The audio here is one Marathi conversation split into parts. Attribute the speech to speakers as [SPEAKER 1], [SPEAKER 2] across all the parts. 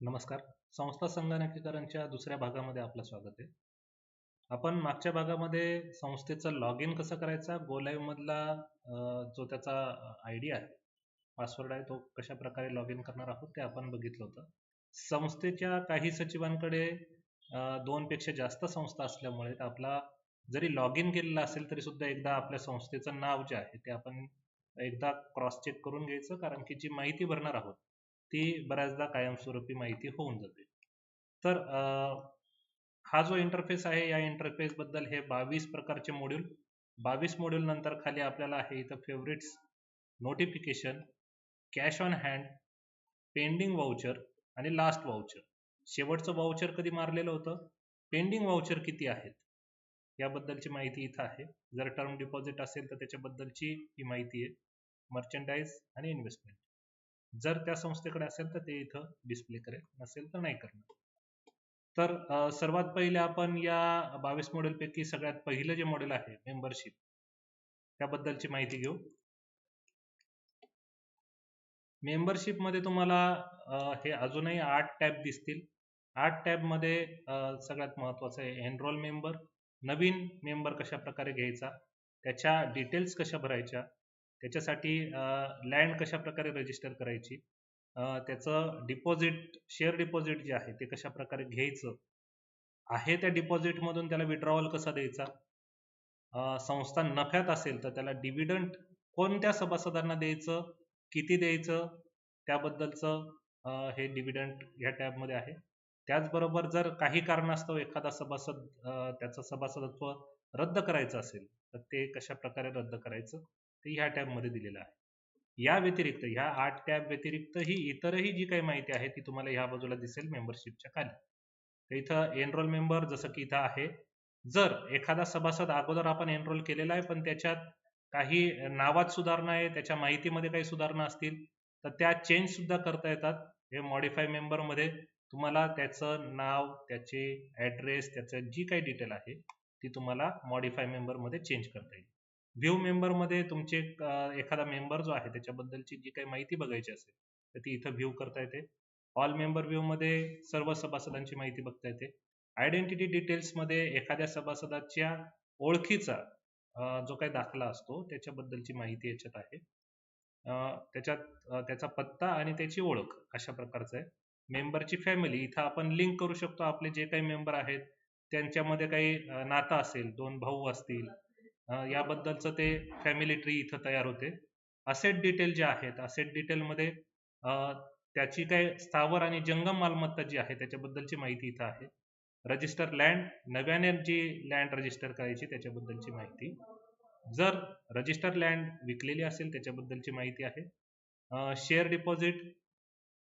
[SPEAKER 1] नमस्कार. संस्था संगणकीकरणच्या दुसऱ्या भागामध्ये आपलं स्वागत आहे. आपण मागच्या भागामध्ये संस्थेचं लॉग इन कसं करायचा गो मधला जो त्याचा आय डी आहे पासवर्ड आहे तो कशा प्रकारे लॉग इन करणार आहोत ते आपण बघितलं होतं. संस्थेच्या काही सचिवांकडे दोनपेक्षा दोन पेक्षा जास्त संस्था असल्यामुळे आपला जरी लॉग इन केलेला असेल तरी सुद्धा एकदा आपल्या संस्थेचं नाव जे आहे ते आपण एकदा क्रॉस चेक करून घ्यायचं कारण की जी माहिती भरणार आहोत ती बऱ्याचदा कायमस्वरूपी माहिती होऊन जाते. तर हा जो इंटरफेस आहे या इंटरफेस बद्दल हे बावीस प्रकारचे मॉड्यूल बावीस मॉड्यूल नंतर खाली आपल्याला आहे इथं favourites notification cash on hand pending voucher आणि लास्ट वाउचर शेवटचं वाउचर कधी मारलेलं होतं? पेंडिंग वाउचर किती आहेत? याबद्दलची माहिती इथं आहे. जर टर्म डिपॉझिट असेल तर त्याच्याबद्दलची ही माहिती आहे. मर्चंडाईज आणि इन्व्हेस्टमेंट जर त्या संस्थेकडे असेल तर ते इथं डिस्प्ले करेल नसेल तर नाही करणार. तर सर्वात पहिले आपण या बावीस मॉडेल पैकी सगळ्यात पहिलं जे मॉडेल आहे मेंबरशिप त्याबद्दलची माहिती घेऊ. मेंबरशिपमध्ये तुम्हाला हे अजूनही आठ टॅब दिसतील. आठ टॅबमध्ये सगळ्यात महत्वाचं आहे एनरोल मेंबर नवीन मेंबर कशा प्रकारे घ्यायचा त्याच्या डिटेल्स कशा भरायच्या त्याच्यासाठी लँड कशा प्रकारे रजिस्टर करायची? त्याचं डिपॉझिट शेअर डिपॉझिट जे आहे ते कशा प्रकारे घ्यायचं? आहे त्या डिपॉझिटमधून त्याला विड्रॉवल कसा द्यायचा? संस्था नफ्यात असेल तर त्याला डिव्हिडंट कोणत्या सभासदांना द्यायचं? किती द्यायचं? त्याबद्दलचं हे डिव्हिडंट ह्या टॅबमध्ये आहे. त्याचबरोबर जर काही कारणास्तव एखादा सभासद त्याचं सभासदत्व रद्द करायचं असेल तर ते कशा प्रकारे रद्द करायचं? ते ह्या टॅबमध्ये दिलेलं आहे. या व्यतिरिक्त ह्या आठ टॅब व्यतिरिक्त ही इतरही जी काही माहिती आहे ती तुम्हाला ह्या बाजूला दिसेल मेंबरशिपच्या खाली. तर इथं एनरोल मेंबर जसं की इथं आहे. जर एखादा सभासद अगोदर आपण एनरोल केलेला आहे पण त्याच्यात काही नावात सुधारणा आहे त्याच्या माहितीमध्ये काही सुधारणा असतील तर त्या चेंज सुद्धा करता येतात. हे मॉडिफाय मेंबरमध्ये तुम्हाला त्याचं नाव त्याचे ऍड्रेस त्याचं जी काही डिटेल आहे ती तुम्हाला मॉडिफाय मेंबरमध्ये चेंज करता येईल. व्ह्यू मेंबरमध्ये तुमचे एखादा मेंबर जो आहे त्याच्याबद्दलची जी काही माहिती बघायची असेल तर ती इथं व्ह्यू करता येते. ऑल मेंबर व्ह्यू मध्ये सर्व सभासदांची माहिती बघता येते. आयडेंटिटी डिटेल्समध्ये एखाद्या सभासदाच्या ओळखीचा जो काही दाखला असतो त्याच्याबद्दलची माहिती याच्यात आहे. त्याच्यात त्याचा पत्ता आणि त्याची ओळख अशा प्रकारचं आहे. मेंबरची फॅमिली इथं आपण लिंक करू शकतो आपले जे काही मेंबर आहेत त्यांच्यामध्ये काही नातं असेल दोन भाऊ असतील याबद्दलचं ते फॅमिली ट्री इथं तयार होते. असेट डिटेल जे आहेत असेट डिटेलमध्ये त्याची काय स्थावर आणि जंगम मालमत्ता जी आहे त्याच्याबद्दलची माहिती इथं आहे. रजिस्टर लँड नव्याने जी लँड रजिस्टर करायची त्याच्याबद्दलची माहिती. जर रजिस्टर लँड विकलेली असेल त्याच्याबद्दलची माहिती आहे. Share deposit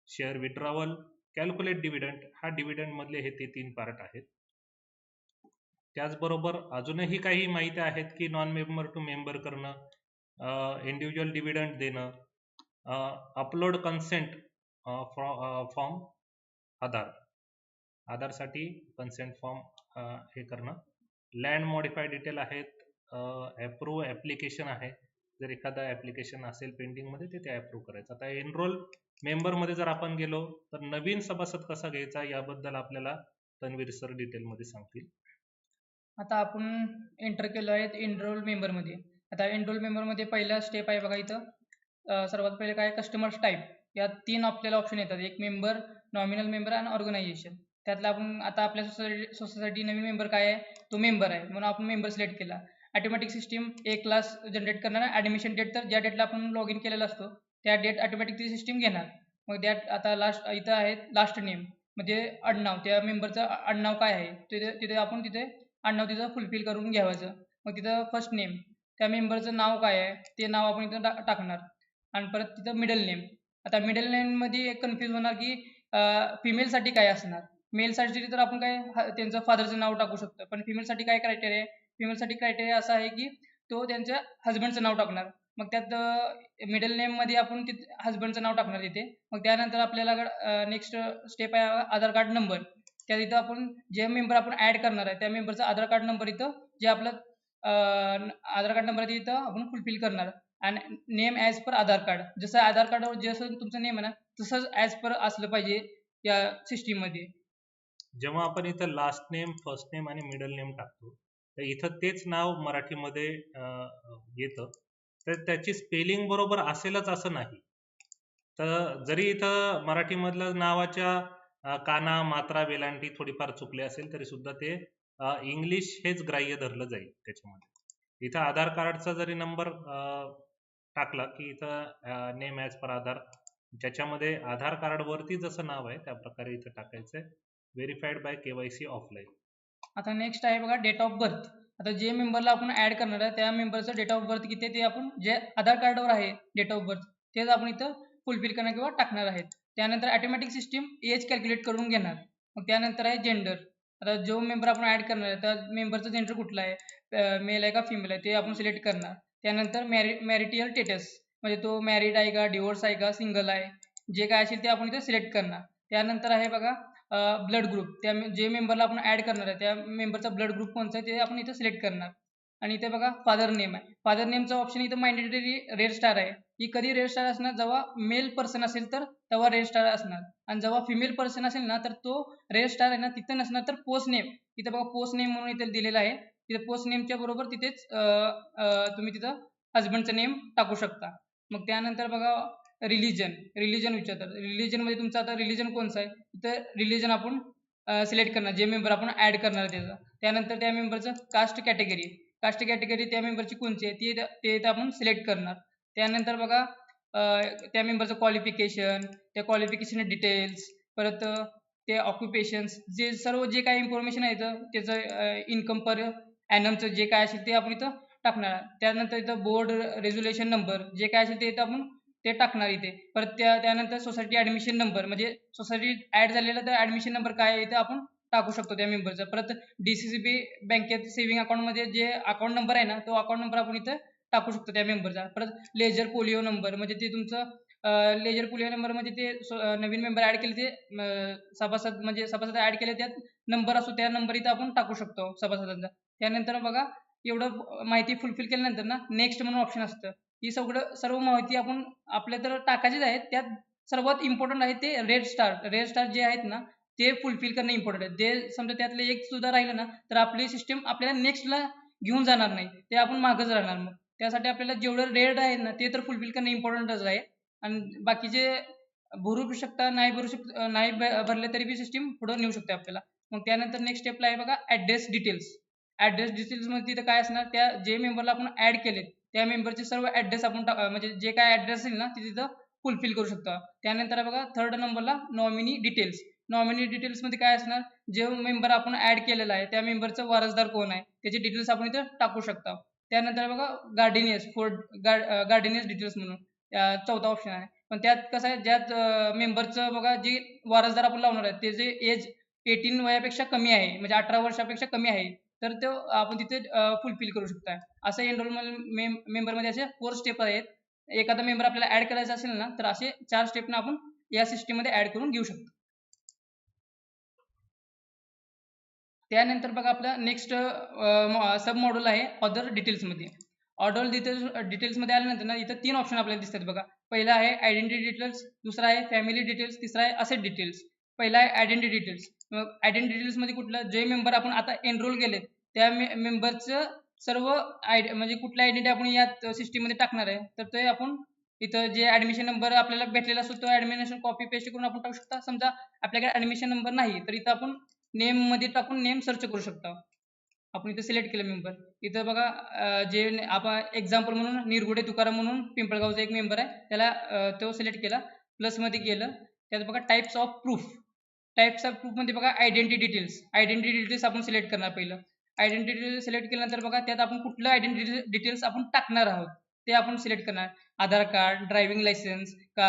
[SPEAKER 1] share withdrawal calculate dividend हा डिव्हिडंडमधले हे ते तीन पार्ट आहेत. त्याचबरोबर अजूनही काही माहिती आहेत की नॉन मेंबर टू मेंबर करणं इंडिव्हिज्युअल डिव्हिडंड देणं अपलोड कन्सेंट फॉर्म आधार. आधारसाठी कन्सेंट फॉर्म हे करणं. लँड मॉडिफाय डिटेल आहेत अप्रूव्ह ॲप्लिकेशन आहे. जर एखादा ऍप्लिकेशन असेल पेंडिंगमध्ये ते ते अप्रूव्ह करायचं. आता एनरोल मेंबरमध्ये जर आपण गेलो तर नवीन सभासद कसा घ्यायचा याबद्दल आपल्याला तन्वीर सर डिटेलमध्ये सांगतील.
[SPEAKER 2] आता आपण एंटर केलं आहे एनरोल मेंबरमध्ये आता एनरोल मेंबरमध्ये पहिला स्टेप आहे बघा इथं. सर्वात पहिले काय? कस्टमर्स टाईप या तीन आपल्याला ऑप्शन येतात. एक मेंबर नॉमिनल मेंबर आणि ऑर्गनायझेशन त्यातला आपण आता आपल्या सोसायटी सोसायटी नवीन मेंबर काय आहे? तो मेंबर आहे. म्हणून आपण मेंबर सिलेक्ट केला. ऑटोमॅटिक सिस्टीम एक क्लास जनरेट करणार ऍडमिशन डेट तर ज्या डेटला आपण लॉग इन केलेला असतो त्या डेट ऑटोमॅटिक ती सिस्टीम घेणार. मग त्या आता लास्ट इथं आहे लास्ट नेम म्हणजे आडनाव. त्या मेंबरचं आडनाव काय आहे? तिथे तिथे आपण तिथे आडनाव तिथं फुलफिल करून घ्यावायचं. मग तिथं फर्स्ट नेम त्या मेंबरचं नाव काय आहे ते नाव आपण इथं टा- टाकणार. आणि परत तिथं मिडल नेम आता मिडल नेममध्ये एक कन्फ्युज होणार की फिमेलसाठी काय असणार? मेलसाठी तर आपण काय ह- त्यांचं फादरचं नाव टाकू शकतो. पण फिमेलसाठी काय क्रायटेरिया आहे? फिमेलसाठी क्रायटेरिया असा आहे की तो त्यांच्या हस्बंडचं नाव टाकणार. मग त्यात मिडल नेममध्ये आपण तिथे हस्बंडचं नाव टाकणार तिथे मग त्यानंतर आपल्याला नेक्स्ट स्टेप आहे आधार कार्ड नंबर त्या इथं आपण जे मेंबर आपण ऍड करणार आहे त्या मेंबरचा आधार कार्ड नंबर इथं जे आपलं आधार कार्ड नंबर आहे इथं आपण फुलफिल करणार. आणि name as per Aadhaar card जसं आधार कार्डवर जसं तुमचं नेम आहे ना तसंच ॲज पर असलं पाहिजे या सिस्टीममध्ये.
[SPEAKER 1] जेव्हा आपण इथं लास्ट नेम फर्स्ट नेम आणि मिडल नेम टाकतो तर इथं तेच नाव मराठीमध्ये येतं. तर त्याची स्पेलिंग बरोबर असेलच असं नाही. तर जरी इथं मराठीमधलं नावाच्या काना मात्रा वेलांटी थोडीफार चुकली असेल तरी सुद्धा ते इंग्लिश हेच ग्राह्य धरलं जाईल त्याच्यामध्ये. इथं आधार कार्डचा जरी नंबर टाकला की इथं नेम ॲज पर आधार ज्याच्यामध्ये आधार कार्ड वरती जसं नाव आहे त्या प्रकारे इथं टाकायचंय. व्हेरीफाईड बाय केवायसी ऑफलाईन
[SPEAKER 2] आता नेक्स्ट आहे बघा डेट ऑफ बर्थ आता जे मेंबरला आपण ऍड करणार आहे त्या मेंबरचं डेट ऑफ बर्थ किती आहे ते आपण जे आधार कार्डवर आहे डेट ऑफ बर्थ तेच आपण इथं फुलफिल करणार किंवा टाकणार आहेत. त्यानंतर ऑटोमॅटिक सिस्टीम एज कॅल्क्युलेट करून घेणार. मग त्यानंतर आहे जेंडर आता जो मेंबर आपण ऍड करणार आहे त्या मेंबरचं जेंडर कुठला आहे? मेल आहे का फिमेल आहे? ते आपण सिलेक्ट करणार. त्यानंतर मॅरि मॅरिटियल स्टेटस म्हणजे तो मॅरिड आहे का डिवोर्स आहे का सिंगल आहे? जे काय असेल ते आपण इथे सिलेक्ट करणार. त्यानंतर आहे बघा ब्लड ग्रुप त्या जे मेंबरला आपण ऍड करणार आहे त्या मेंबरचा ब्लड ग्रुप कोणता आहे ते आपण इथे सिलेक्ट करणार. आणि इथे बघा फादर नेम आहे. फादर नेमचा ऑप्शन इथं मॅन्डेटरी रेड स्टार आहे. ही कधी रेड स्टार असणार? जेव्हा मेल पर्सन असेल तर तेव्हा रेड स्टार असणार. आणि जेव्हा फिमेल पर्सन असेल ना तर तो रेड स्टार आहे ना तिथं नसणार तर पोस्ट नेम इथं बघा पोस्ट नेम म्हणून इथे दिलेला आहे. तिथे पोस्ट नेमच्या बरोबर तिथेच तुम्ही तिथं हजबंडचं नेम टाकू शकता. मग त्यानंतर बघा रिलिजन रिलिजन विचारतात. रिलिजनमध्ये तुमचं आता रिलिजन कोणचं आहे? तिथं रिलिजन आपण सिलेक्ट करणार. जे मेंबर आपण ऍड करणार त्याचा. त्यानंतर त्या मेंबरचं कास्ट कॅटेगरी कास्ट कॅटेगरी त्या मेंबरची कोणची आहे ती ते इथं आपण सिलेक्ट करणार. त्यानंतर बघा त्या मेंबरचं क्वालिफिकेशन त्या क्वालिफिकेशन डिटेल्स परत ते ऑक्युपेशन्स जे सर्व जे काही इन्फॉर्मेशन आहे इथं त्याचं इन्कम पर ॲनमचं जे काय असेल ते आपण इथं टाकणार. त्यानंतर इथं बोर्ड रेझोल्युशन नंबर जे काय असेल ते इथं आपण ते टाकणार इथे. परत त्या त्यानंतर सोसायटी ऍडमिशन नंबर म्हणजे सोसायटी ऍड झालेला तर ऍडमिशन नंबर काय आहे इथं आपण टाकू शकतो त्या मेंबरचा परत डीसीसीबी बँकेत सेव्हिंग अकाउंटमध्ये जे अकाउंट नंबर आहे ना तो अकाउंट नंबर आपण इथं टाकू शकतो त्या मेंबरचा परत लेजर पोलिओ नंबर म्हणजे ते तुमचं लेजर पोलिओ नंबर म्हणजे ते नवीन मेंबर ऍड केले ते सभासद म्हणजे सभासद ऍड केले त्यात नंबर असतो त्या नंबर इथं आपण टाकू शकतो सभासदांचा. त्यानंतर बघा एवढं माहिती फुलफिल केल्यानंतर ना नेक्स्ट म्हणून ऑप्शन असतं. ही सगळं सर्व माहिती आपण आपल्या तर टाकायचीच आहे त्यात सर्वात इम्पॉर्टंट आहे ते रेड स्टार रेड स्टार जे आहेत ना ते फुलफिल करणं इम्पॉर्टंट आहे. ते समजा त्यातलं एक सुद्धा राहिलं ना तर आपली सिस्टम आपल्याला नेक्स्टला घेऊन जाणार नाही. ते आपण मागच राहणार मग. त्यासाठी आपल्याला जेवढं रेड आहे ना ते तर फुलफिल करणं इम्पॉर्टंटच आहे. आणि बाकीचे भरू शकता नाही भरू शक नाही भरले तरी बी सिस्टीम पुढे नेऊ शकते आपल्याला. मग त्यानंतर नेक्स्ट स्टेपला आहे बघा ऍड्रेस डिटेल्स ऍड्रेस डिटेल्समध्ये तिथं काय असणार त्या जे मेंबरला आपण ऍड केलेत त्या मेंबरचे सर्व ऍड्रेस आपण म्हणजे जे काय ऍड्रेस असेल ना ते तिथं फुलफिल करू शकतो. त्यानंतर बघा थर्ड नंबरला नॉमिनी डिटेल्स नॉमिनी डिटेल्समध्ये काय असणार? जे मेंबर आपण ऍड केलेला आहे त्या मेंबरचं वारसदार कोण आहे? त्याचे डिटेल्स आपण इथे टाकू शकता. त्यानंतर बघा गार्डिनियस फोर गार्डिनियस डिटेल्स म्हणून चौथा ऑप्शन आहे. पण त्यात कसं आहे ज्यात मेंबरचं बघा जे वारसदार आपण लावणार आहे ते जे एज एटीन वयापेक्षा कमी आहे म्हणजे अठरा वर्षापेक्षा कमी आहे तर तो आपण तिथे फुलफिल करू शकता. असं एनरोलमेंट मेंबरमध्ये असे फोर स्टेप आहेत. एखादा मेंबर आपल्याला ऍड करायचा असेल ना तर असे चार स्टेपनं आपण या सिस्टीममध्ये ऍड करून घेऊ शकतो. त्यानंतर बघा आपला नेक्स्ट सब मॉड्यूल आहे ऑदर डिटेल्समध्ये. ऑर्डर डिटेल्स डिटेल्समध्ये आल्यानंतर ना इथं तीन ऑप्शन आपल्याला दिसतात बघा. पहिला आहे आयडेंटिटी डिटेल्स दुसरा आहे फॅमिली डिटेल्स तिसरा आहे असेट डिटेल्स पहिला आहे आयडेंटिटी डिटेल्स मग आयडेंटिटी डिटेल्समध्ये कुठलं जे मेंबर आपण आता एनरोल केले त्या मेंबरचं सर्व आयड म्हणजे कुठला आयडेंटिटी आपण या सिस्टीममध्ये टाकणार आहे तर ते आपण इथं जे ऍडमिशन नंबर आपल्याला भेटलेला असतो तो ऍडमिशन कॉपी पेस्ट करून आपण टाकू शकता. समजा आपल्याकडे ऍडमिशन नंबर नाही तर इथं आपण नेममध्ये टाकून नेम सर्च करू शकता. आपण इथं सिलेक्ट केलं मेंबर इथं बघा जे आपण एक्झाम्पल म्हणून निरगुडे तुकाराम म्हणून पिंपळगावचा एक मेंबर आहे. त्याला तो सिलेक्ट केला प्लसमध्ये गेलं त्यात बघा types of proof types of प्रूफमध्ये बघा आयडेंटिटी डिटेल्स आयडेंटिटी डिटेल्स आपण सिलेक्ट करणार पहिलं. आयडेंटिटी डिटेल्स सिलेक्ट केल्यानंतर बघा त्यात आपण कुठलं आयडेंटिटी डिटेल्स आपण टाकणार आहोत ते आपण सिलेक्ट करणार. आधार कार्ड ड्रायव्हिंग लायसन्स का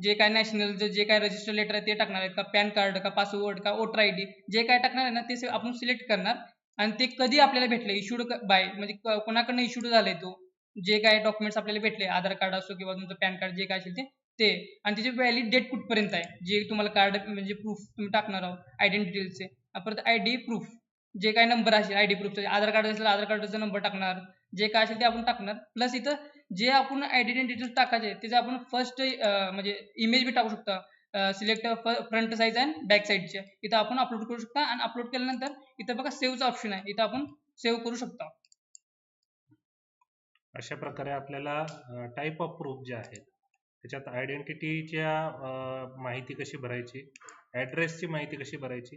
[SPEAKER 2] जे काय नॅशनल जे काय रजिस्टर लेटर आहे ते टाकणार आहेत का पॅन कार्ड का पासवर्ड का वोटर आय डी जे काय टाकणार आहे ना ते आपण सिलेक्ट करणार. आणि ते कधी आपल्याला भेटले? इश्यूड बाय म्हणजे कोणाकडनं इश्यूड झालंय तो? जे काय डॉक्युमेंट्स आपल्याला भेटले? आधार कार्ड असो किंवा तुमचं पॅन कार्ड जे काय असेल ते ते. आणि त्याची व्हॅलिड डेट कुठपर्यंत आहे? जे तुम्हाला कार्ड म्हणजे प्रूफ तुम्ही टाकणार आहोत आयडेंटिटीचे परत आय डी प्रूफ जे काय नंबर असेल आय डी प्रूफचा आधार कार्ड असेल आधार कार्डचा नंबर टाकणार. जे काय असेल ते आपण टाकणार. प्लस इथं जे आपण आयडेंटिटी डिटेल्स टाकायचे त्याचं आपण फर्स्ट म्हणजे इमेज बी टाकू शकता. Select front size and back साईडचे इथं आपण अपलोड करू शकता आणि अपलोड केल्यानंतर इथं बघा सेव्हचा ऑप्शन आहे. इथं आपण सेव्ह करू शकता.
[SPEAKER 1] अशा प्रकारे आपल्याला टाईप ऑफ प्रूफ जे आहेत त्याच्यात आयडेंटिटीच्या माहिती कशी भरायची ॲड्रेसची माहिती कशी भरायची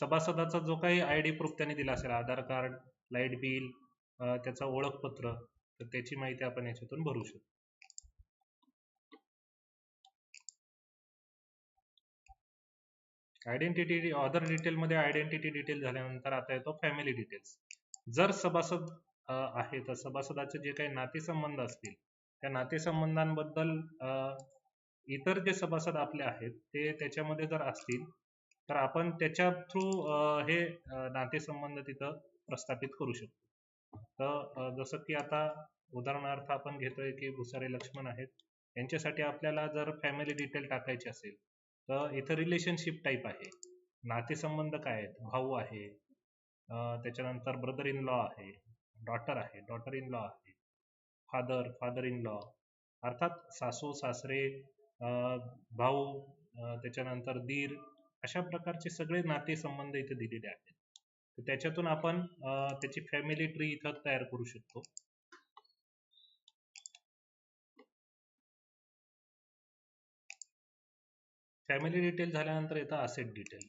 [SPEAKER 1] सभासदाचा जो काही आय डी प्रूफ त्यांनी दिला असेल आधार कार्ड लाइट बिल त्याचं ओळखपत्र तर त्याची माहिती आपण याच्यातून भरू शकतो. आयडेंटिटी अदर डिटेलमध्ये आयडेंटिटी डिटेल झाल्यानंतर आता येतो फॅमिली डिटेल्स जर सभासद आहे तर सभासदाचे जे काही नातेसंबंध असतील त्या नातेसंबंधांबद्दल इतर जे सभासद आपले आहेत ते त्याच्यामध्ये जर असतील तर आपण त्याच्या थ्रू हे नातेसंबंध तिथं प्रस्थापित करू शकतो. तर जसं की आता उदाहरणार्थ आपण घेतोय की भुसारे लक्ष्मण आहेत. यांच्यासाठी आपल्याला जर फॅमिली डिटेल टाकायची असेल तर इथं रिलेशनशिप टाईप आहे. नातेसंबंध काय आहेत? भाऊ आहे. त्याच्यानंतर ब्रदर इन लॉ आहे. डॉटर आहे. डॉटर इन लॉ आहे. फादर फादर इन लॉ अर्थात सासू सासरे भाऊ त्याच्यानंतर दीर अशा प्रकारचे सगळे नातेसंबंध इथे दिलेले आहेत. तर त्याच्यातून आपण त्याची फॅमिली ट्री इथं तयार करू शकतो. फॅमिली डिटेल झाल्यानंतर येतं असेट डिटेल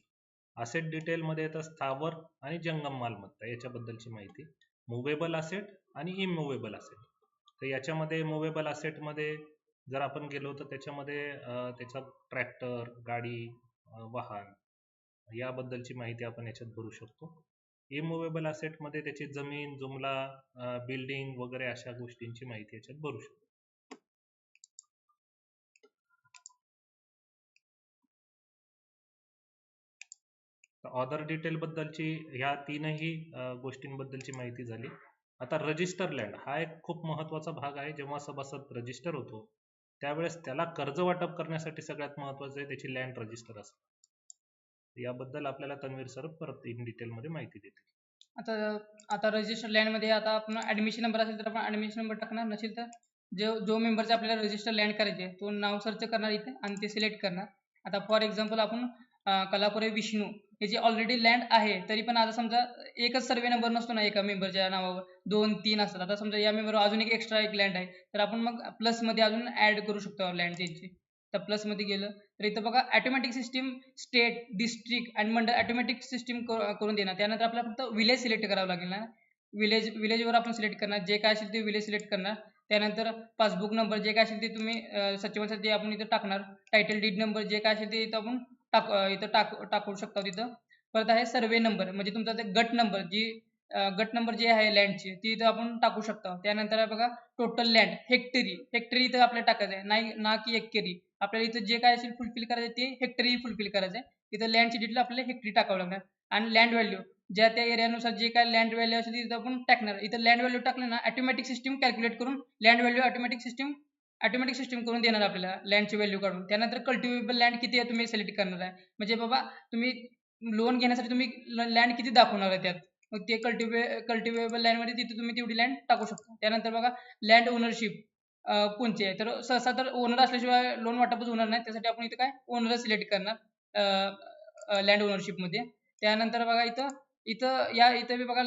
[SPEAKER 1] असेट डिटेल मध्ये येतं स्थावर आणि जंगम मालमत्ता याच्याबद्दलची माहिती. मुव्हेबल असेट आणि इमुव्हेबल असेट तर याच्यामध्ये मुव्हेबल असेटमध्ये जर आपण गेलो तर त्याच्यामध्ये त्याचा ट्रॅक्टर गाडी वाहन याबद्दलची माहिती आपण याच्यात भरू शकतो. इमुवेबल असेटमध्ये त्याची जमीन जुमला बिल्डिंग वगैरे अशा गोष्टींची माहिती याच्यात भरू शकतो. ऑदर डिटेल बद्दलची ह्या तीनही गोष्टींबद्दलची माहिती झाली. आता रजिस्टर लँड हा एक खूप महत्त्वाचा भाग आहे. जेव्हा सभासद रजिस्टर होतो त्यावेळेस त्याला कर्ज वाटप करण्यासाठी सगळ्यात महत्वाचं आहे त्याची लँड रजिस्टर असतं याबद्दल आपल्याला तन्वीर सर परत इन डिटेलमध्ये माहिती देतील.
[SPEAKER 2] आता आता रजिस्टर लँडमध्ये आता आपण ऍडमिशन नंबर असेल तर आपण ऍडमिशन नंबर टाकणार. नसेल तर जो जो मेंबरचा आपल्याला रजिस्टर लँड करायचे तो नाव सर्च करणार इथे आणि ते सिलेक्ट करणार. आता फॉर एक्झाम्पल आपण कलापुरे विष्णू हे जे ऑलरेडी लँड आहे तरी पण आता समजा एकच सर्वे नंबर नसतो ना एका मेंबरच्या नावावर. दोन तीन असतात. आता समजा या मेंबरवर अजून एक एक्स्ट्रा एक लँड आहे. तर आपण मग प्लसमध्ये अजून ऍड करू शकतो लँड त्यांची तर प्लसमध्ये गेलं. तर इथं बघा ऑटोमॅटिक सिस्टीम स्टेट डिस्ट्रिक्ट आणि मंडळ ॲटोमॅटिक सिस्टीम करून देणार. त्यानंतर आपल्याला फक्त विलेज सिलेक्ट करावं लागेल ना. विलेज विलेजवर आपण सिलेक्ट करणार. जे काय असेल ते विलेज सिलेक्ट करणार. त्यानंतर पासबुक नंबर जे काय असेल ते तुम्ही सचिवांसाठी आपण इथं टाकणार. टायटल डीड नंबर जे काय असेल ते इथं आपण टाक इथं टाक टाकू शकता तिथं. परत आहे सर्वे नंबर म्हणजे तुमचा ते गट नंबर जी गट नंबर जे आहे लँडची ती इथं आपण टाकू शकता. त्यानंतर आहे बघा टोटल लँड हेक्टरी हेक्टरी इथं आपल्याला टाकायचं आहे. नाही ना की एक्केरी आपल्याला इथं जे काय असेल फुलफिल करायचं ते हेक्टरी फुलफिल करायचं आहे इथं लँडची डिटेल आपल्याला हेक्टरी टाकावं लागणार. आणि लँड व्हॅल्यू ज्या त्या एरियानुसार जे काय लँड व्हॅल्यू असेल तिथं आपण टाकणार. इथं लँड व्हॅल्यू टाकलं ना ऑटोमॅटिक सिस्टीम कॅल्क्युलेट करून land value automatic system automatic system करून देणार आपल्याला लँडची व्हॅल्यू काढून. त्यानंतर कल्टिवेबल लँड किती आहे तुम्ही सिलेक्ट करणार आहे. म्हणजे बाबा तुम्ही लोन घेण्यासाठी तुम्ही लँड किती दाखवणार आहे त्यात? मग ते कल्टिवे कल्टिवेबल लँडमध्ये तिथे तुम्ही तेवढी लँड टाकू शकता. त्यानंतर बघा लँड ओनरशिप कोणची आहे? तर सहसा तर ओनर असल्याशिवाय लोन वाटपच होणार नाही. त्यासाठी आपण इथं काय? ओनर सिलेक्ट करणार लँड ओनरशिपमध्ये त्यानंतर बघा इथं इथं या इथं बी बघा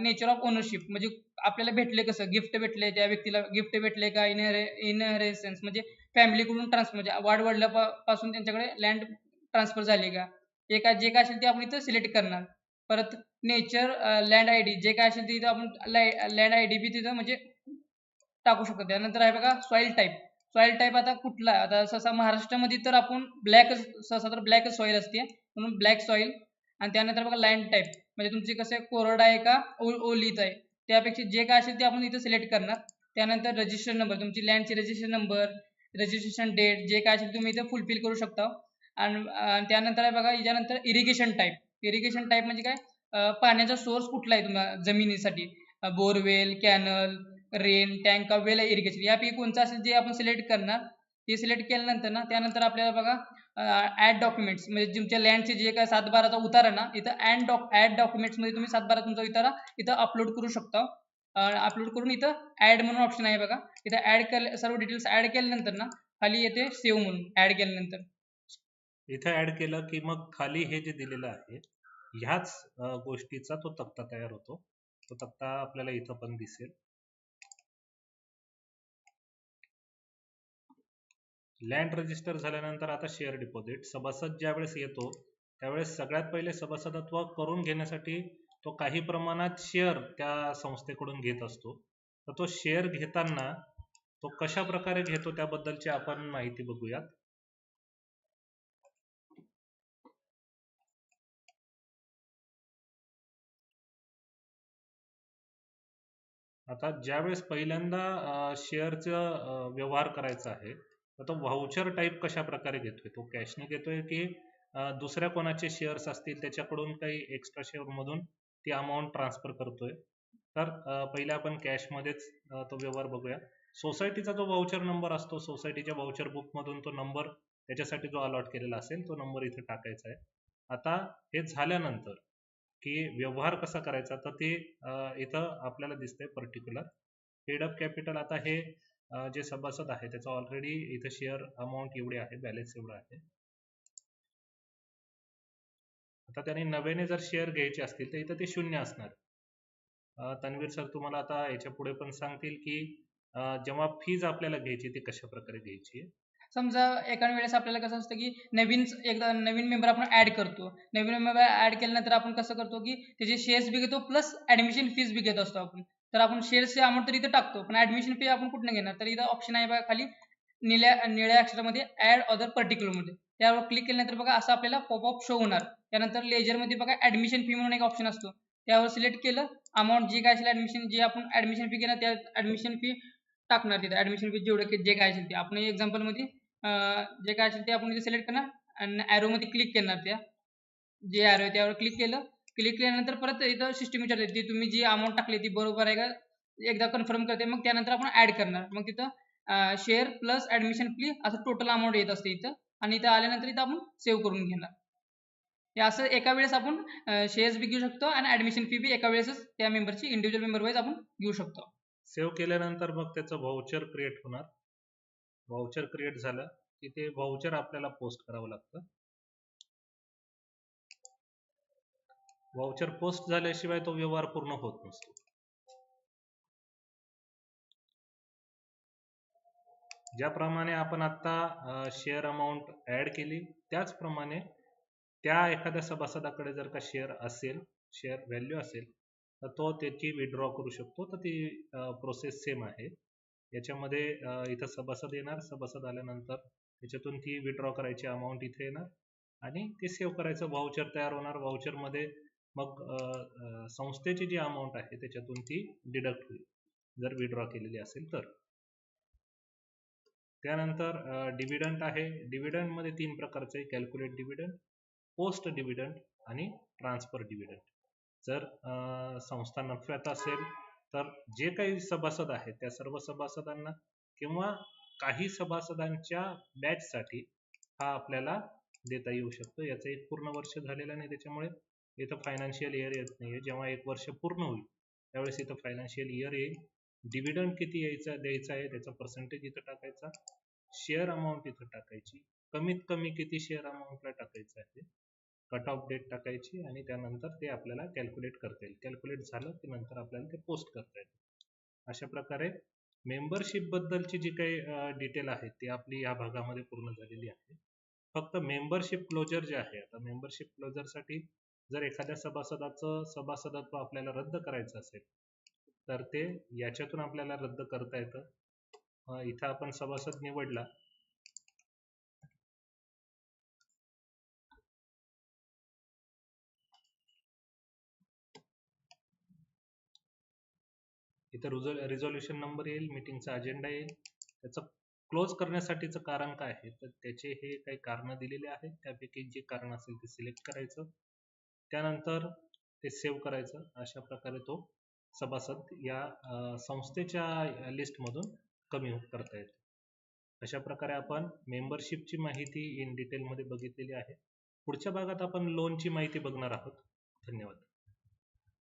[SPEAKER 2] नेचर ऑफ ओनरशिप म्हणजे आपल्याला भेटले कसं? गिफ्ट भेटले त्या व्यक्तीला गिफ्ट भेटले का? इनहेरे इनहेरेन्स म्हणजे फॅमिलीकडून ट्रान्सफर म्हणजे वाढवडल्यापासून त्यांच्याकडे लँड ट्रान्सफर झाली का? जे काय जे काय असेल ते आपण इथं सिलेक्ट करणार. परत नेचर लँड आय डी जे काय असेल ते इथं आपण लँड आय डी बी तिथं म्हणजे टाकू शकतो. त्यानंतर आहे बघा सॉईल टाईप सॉईल टाईप आता कुठला आता सहसा महाराष्ट्रामध्ये तर आपण ब्लॅकच सहसा तर ब्लॅकच सॉईल असते. म्हणून ब्लॅक सॉईल आणि त्यानंतर बघा लँड टाईप म्हणजे तुमची कसं कोरड आहे का ओ- ओलीत आहे. त्यापेक्षा जे काय असेल ते आपण इथं सिलेक्ट करणार. त्यानंतर रजिस्टर नंबर तुमची लँडची रजिस्ट्रेशन नंबर रजिस्ट्रेशन डेट जे काय असेल तुम्ही इथं फुलफिल करू शकता. आणि त्यानंतर आहे बघा याच्यानंतर इरिगेशन टाईप इरिगेशन टाईप म्हणजे काय? पाण्याचा सोर्स कुठला आहे तुम्हाला जमिनीसाठी? Borewell canal rain tank well irrigation यापैकी कोणतं असेल जे आपण सिलेक्ट करणार ते सिलेक्ट केल्यानंतर ना त्यानंतर आपल्याला बघा ऍड डॉक्युमेंट्स म्हणजे तुमच्या लँडचे जे काय सात बाराचा उतारा ना इथं ऍड डॉक ऍड डॉक्युमेंट्समध्ये तुम्ही सात बारा तुमचा उतारा इथं अपलोड करू शकता. अपलोड करून इथं ऍड म्हणून ऑप्शन आहे बघा. इथं ऍड केलं सर्व डिटेल्स ऍड केल्यानंतर ना खाली येते सेव्ह म्हणून ऍड केल्यानंतर.
[SPEAKER 1] इथं ऍड केलं की मग खाली हे जे दिलेलं आहे ह्याच गोष्टीचा तो तक्ता तयार होतो. तो तक्ता आपल्याला इथं पण दिसेल. लँड रजिस्टर झाल्यानंतर आता शेअर डिपॉझिट सभासद ज्यावेळेस येतो त्यावेळेस सगळ्यात पहिले सभासदत्व करून घेण्यासाठी तो काही प्रमाणात शेअर त्या संस्थेकडून घेत असतो. तर तो शेअर घेताना तो कशा प्रकारे घेतो त्याबद्दलची आपण माहिती बघूयात. आता ज्यावेळेस पहिल्यांदा शेअरचं व्यवहार करायचा आहे आता तो व्हाउचर टाईप कशा प्रकारे घेतोय? तो कॅशने घेतोय की दुसऱ्या कोणाचे शेअर्स असतील त्याच्याकडून काही एक्स्ट्रा शेअर मधून ती अमाऊंट ट्रान्सफर करतोय? तर पहिले आपण कॅश मध्येच तो व्यवहार बघूया. सोसायटीचा जो व्हाउचर नंबर असतो सोसायटीच्या व्हाउचर बुक मधून तो नंबर त्याच्यासाठी जो अलॉट केलेला असेल तो नंबर इथे टाकायचा आहे. आता हे झाल्यानंतर की व्यवहार कसा करायचा तर ते इथं आपल्याला दिसतंय पर्टिक्युलर पेड अप कॅपिटल आता हे जे सभासद आहे त्याचं ऑलरेडी इथं शेअर अमाऊंट एवढी आहे बॅलन्स एवढा आहे. आता त्याने नव्याने जर शेअर घ्यायचे असतील तर इथं ते शून्य असणार. तन्वीर सर तुम्हाला आता याच्यापुढे पण सांगतील की जेव्हा फीज आपल्याला घ्यायची ती कशा प्रकारे घ्यायची
[SPEAKER 2] समजा एका वेळेस आपल्याला कसं असतं की नवीन एकदा नवीन मेंबर आपण ऍड करतो. नवीन मेंबर ऍड केल्यानंतर आपण कसं करतो की त्याचे शेअर्स बी घेतो प्लस ऍडमिशन फीज बी घेत असतो आपण. तर आपण शेअर्सचे अमाऊंट तर इथं टाकतो पण ऍडमिशन फी आपण कुठनं घेणार? तर इथं ऑप्शन आहे बघा खाली निळ्या निळ्या अक्षरामध्ये ऍड अदर पर्टिक्युलरमध्ये. त्यावर क्लिक केल्यानंतर बघा असं आपल्याला पॉपअप शो होणार. त्यानंतर लेजरमध्ये बघा ऍडमिशन फी म्हणून एक ऑप्शन असतो. त्यावर सिलेक्ट केलं अमाऊंट जे काय असेल ऍडमिशन जे आपण ऍडमिशन फी घेणार त्या ऍडमिशन फी टाकणार तिथे. ऍडमिशन फी जेवढे जे काय असेल ते. आपण एक्झाम्पलमध्ये जे काय असेल ते आपण इथे सिलेक्ट करणार. आणि ॲरोमध्ये मध्ये क्लिक करणार त्या. जे ॲरो आहे त्यावर क्लिक केलं. क्लिक केल्यानंतर परत इथं सिस्टम विचारते ती तुम्ही जी अमाऊंट टाकली ती बरोबर आहे का? एकदा कन्फर्म करते मग त्यानंतर आपण ऍड करणार. मग तिथं शेअर प्लस ऍडमिशन फी असं टोटल अमाऊंट येत असते इथं. आणि इथं आल्यानंतर इथं आपण सेव्ह करून घेणार. हे असं एका वेळेस आपण शेअर्स बी घेऊ शकतो आणि ऍडमिशन फी बी एका वेळेसच त्या मेंबरची इंडिव्हिज्युअल मेंबर वाईज आपण घेऊ शकतो.
[SPEAKER 1] सेव्ह केल्यानंतर मग त्याचं व्हाउचर क्रिएट होणार. व्हाउचर क्रिएट झालं की ते व्हाउचर आपल्याला पोस्ट करावं लागतं. व्हाउचर पोस्ट झाल्याशिवाय तो व्यवहार पूर्ण होत नसतो. ज्याप्रमाणे आपण आता शेअर अमाऊंट ऍड केली त्याचप्रमाणे त्या एखाद्या सभासदाकडे जर का शेअर असेल शेअर व्हॅल्यू असेल तर तो त्याची विड्रॉ करू शकतो. तर ती प्रोसेस सेम आहे. याच्यामध्ये इथं सभासद येणार सभासद आल्यानंतर त्याच्यातून ती विड्रॉ करायची अमाऊंट इथे येणार आणि ते सेव्ह करायचं. व्हाउचर तयार होणार. व्हाउचरमध्ये मग संस्थेची जी अमाऊंट आहे त्याच्यातून ती डिडक्ट होईल. जर विड्रॉ केलेली असेल तर. त्यानंतर डिव्हिडंट आहे. डिव्हिडंटमध्ये तीन प्रकारचे कॅल्क्युलेट डिव्हिडंट पोस्ट डिव्हिडंट आणि ट्रान्सफर डिव्हिडंट जर संस्था नफ्यात असेल तर जे काही सभासद आहेत त्या सर्व सभासदांना किंवा काही सभासदांच्या बॅच साठी हा आपल्याला देता येऊ शकतो. याचं एक पूर्ण वर्ष झालेलं नाही त्याच्यामुळे. इथं फायनान्शियल इयर येत नाहीये. जेव्हा एक वर्ष पूर्ण होईल त्यावेळेस इथं फायनान्शियल इयर येईल. डिव्हिडंड किती यायचा द्यायचा आहे त्याचा पर्सेंटेज इथं टाकायचा. शेअर अमाऊंट इथं टाकायची. कमीत कमी किती शेअर अमाऊंटला टाकायचं आहे कट ऑफ डेट टाकायची आणि त्यानंतर ते आपल्याला कॅल्क्युलेट करता येईल. कॅल्क्युलेट झालं की नंतर आपल्याला ते पोस्ट करता येईल. अशा प्रकारे मेंबरशिप बद्दलची जी काही डिटेल आहे ती आपली या भागामध्ये पूर्ण झालेली आहे. फक्त मेंबरशिप क्लोजर जे आहे आता मेंबरशिप क्लोजरसाठी जर एखाद्या सभासदाचं सभासदत्व आपल्याला रद्द करायचं असेल तर ते याच्यातून आपल्याला रद्द करता येतं. इथं आपण सभासद निवडला. इथं रिझॉल्युशन नंबर येईल मीटिंगचा अजेंडा येईल. त्याचं क्लोज करण्यासाठीचं कारण काय आहे? तर त्याचे हे काही कारण दिलेले आहेत. त्यापैकी जे कारण असेल ते सिलेक्ट करायचं. त्यानंतर ते सेव्ह करायचं. अशा प्रकारे तो सभासद या संस्थेच्या लिस्टमधून कमी करता येतो. अशा प्रकारे आपण मेंबरशिपची माहिती इन डिटेलमध्ये बघितलेली आहे. पुढच्या भागात आपण लोनची माहिती बघणार आहोत. धन्यवाद.